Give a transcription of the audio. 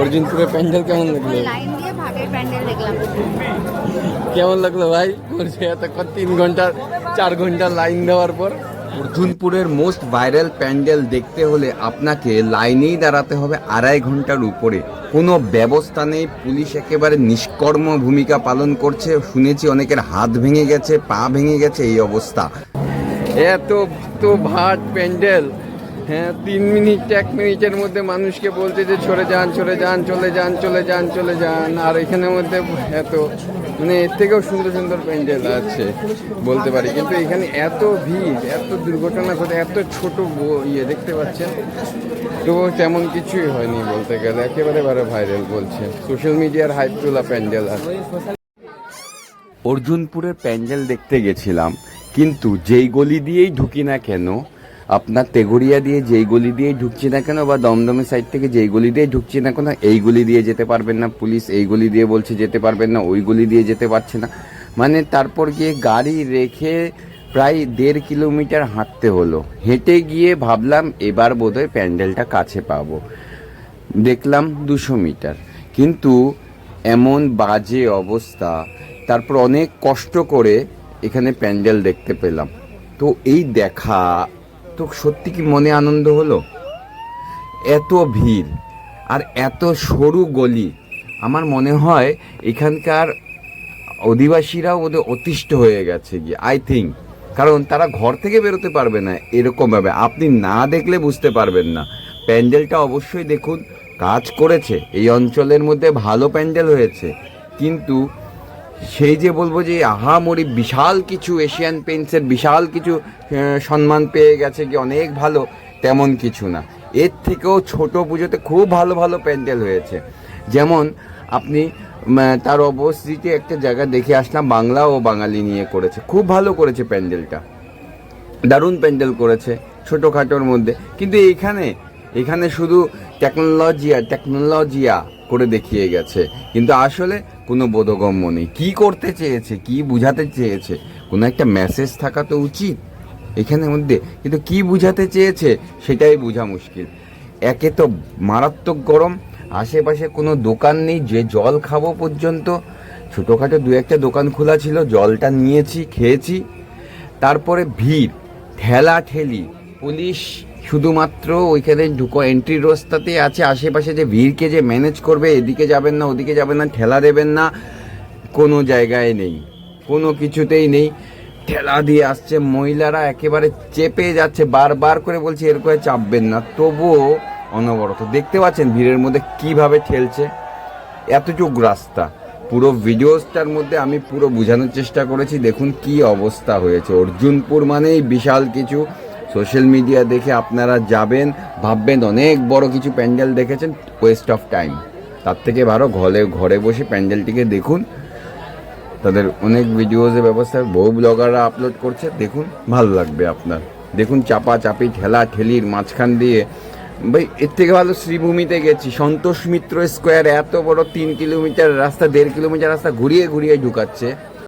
অর্জুনপুরে প্যান্ডেল কেমন লাগল? লাইন দিয়ে ভাগের প্যান্ডেল দেখলাম। কেমন লাগল ভাই? বলছে এতক্ষণ তিন ঘণ্টা চার ঘণ্টা লাইন দেওয়ার পর। অর্জুনপুরের মোস্ট ভাইরাল প্যান্ডেল দেখতে হলে আপনাকে লাইনেই দাঁড়াতে হবে আড়াই ঘণ্টার উপরে। কোনো ব্যবস্থা নেই পুলিশ একেবারে নিষ্কর্ম ভূমিকা পালন করছে। শুনেছি অনেকের হাত ভেঙে গেছে পা ভেঙে গেছে এই অবস্থা। এত তো ভাট প্যান্ডেল। হ্যাঁ তিন মিনিট, এক মিনিটের মধ্যে মানুষকে বলছে যে সরে যান সরে যান, চলে যান চলে যান চলে যান। আর এখানের মধ্যে এত মানে এর থেকেও সুন্দর সুন্দর প্যান্ডেল আছে, বলতে পারি। কিন্তু এখানে এত ভিড়, এত দুর্ঘটনা ঘটে, এত ছোট ইয়ে দেখতে পাচ্ছেন? তো তেমন কিছুই হয়নি বলতে গেলে। একেবারে বারে ভাইরাল বলছে। সোশ্যাল মিডিয়ার হাইপ তোলা প্যান্ডেল আছে অর্জুনপুরের প্যান্ডেল দেখতে গেছিলাম, কিন্তু যেই গলি দিয়েই ঢুকি না কেন আপনার তেগড়িয়া দিয়ে যেই গলি দিয়েই ঢুকছি না কেন বা দমদমের সাইড থেকে যেই গলি দিয়ে ঢুকছি না কেন, এই গলি দিয়ে যেতে পারবেন না পুলিশ, এই গলি দিয়ে বলছে যেতে পারবেন না, ওই গলি দিয়ে যেতে পারছে না। মানে তারপর গিয়ে গাড়ি রেখে প্রায় দেড় কিলোমিটার হাঁটতে হলো। হেঁটে গিয়ে ভাবলাম এবার বোধহয় প্যান্ডেলটা কাছে পাবো। দেখলাম দুশো মিটার। কিন্তু এমন বাজে অবস্থা, তারপর অনেক কষ্ট করে এখানে প্যান্ডেল দেখতে পেলাম। তো এই দেখা তো সত্যি কি মনে আনন্দ হলো? এত ভিড় আর এত সরু গলি, আমার মনে হয় এখানকার অধিবাসীরাও ওদের অতিষ্ঠ হয়ে গেছে গিয়ে আই থিঙ্ক কারণ তারা ঘর থেকে বেরোতে পারবে না এরকমভাবে। আপনি না দেখলে বুঝতে পারবেন না। প্যান্ডেলটা অবশ্যই দেখুন, কাজ করেছে। এই অঞ্চলের মধ্যে ভালো প্যান্ডেল হয়েছে। কিন্তু সেই যে বলব যে আহামরি বিশাল কিছু এশিয়ান পেন্টসের বিশাল কিছু সম্মান পেয়ে গেছে কি অনেক ভালো, তেমন কিছু না। এর থেকেও ছোট পুজোতে খুব ভালো ভালো প্যান্ডেল হয়েছে। যেমন আপনি তার অবস্থিতি একটা জায়গা দেখে আসলাম, বাংলা ও বাঙালি নিয়ে করেছে। খুব ভালো করেছে প্যান্ডেলটা। দারুণ প্যান্ডেল করেছে, ছোটোখাটোর মধ্যে। কিন্তু এখানে এখানে শুধু টেকনোলজিয়া টেকনোলজিয়া করে দেখিয়ে গেছে। কিন্তু আসলে কোনো বোধগম্য নেই। কী করতে চেয়েছে, কি বুঝাতে চেয়েছে? কোনো একটা মেসেজ থাকা তো উচিত। এখানের মধ্যে কিন্তু কি বুঝাতে চেয়েছে সেটাই বোঝা মুশকিল। একে তো মারাত্মক গরম, আশেপাশে কোনো দোকান নেই, যে জল খাব পর্যন্ত। ছোটোখাটো দু একটা দোকান খোলা ছিল, জলটা নিয়েছি, খেয়েছি। তারপরে ভিড় ঠেলা ঠেলি পুলিশ শুধুমাত্র ওইখানে ঢুকো এন্ট্রি রাস্তাতে আছে, আশেপাশে যে ভিড়কে যে ম্যানেজ করবে, এদিকে যাবেন না, ওদিকে যাবেন না, ঠেলা দেবেন না, কোনো জায়গায় নেই, কোনো কিছুতেই নেই। ঠেলা দিয়ে আসছে, মহিলারা একেবারে চেপে যাচ্ছে, বারবার করে বলছে, এরকম চাপবেন না। তবুও অনবরত, দেখতে পাচ্ছেন ভিড়ের মধ্যে কীভাবে ঠেলছে? এতটুক রাস্তা। পুরো ভিডিওসটার মধ্যে আমি পুরো বোঝানোর চেষ্টা করেছি, দেখুন কি অবস্থা হয়েছে। অর্জুনপুর মানেই বিশাল কিছু। সোশ্যাল মিডিয়া দেখে আপনারা যাবেন, ভাববেন অনেক বড় কিছু প্যান্ডেল দেখেছেন ওয়েস্ট অফ টাইম তার থেকে ভালো ঘরে ঘরে বসে প্যান্ডেলটিকে দেখুন। তাদের অনেক ভিডিওজের ব্যবস্থা, বহু ব্লগাররা আপলোড করছে, দেখুন, ভালো লাগবে আপনার। দেখুন চাপা চাপি ঠেলা ঠেলির মাঝখান দিয়ে। ভাই, এর থেকে ভালো শ্রীভূমিতে গেছি, সন্তোষ মিত্র স্কোয়ার এত বড় তিন কিলোমিটার রাস্তা, দেড় কিলোমিটার রাস্তা ঘুরিয়ে ঘুরিয়ে ঢুকাচ্ছে।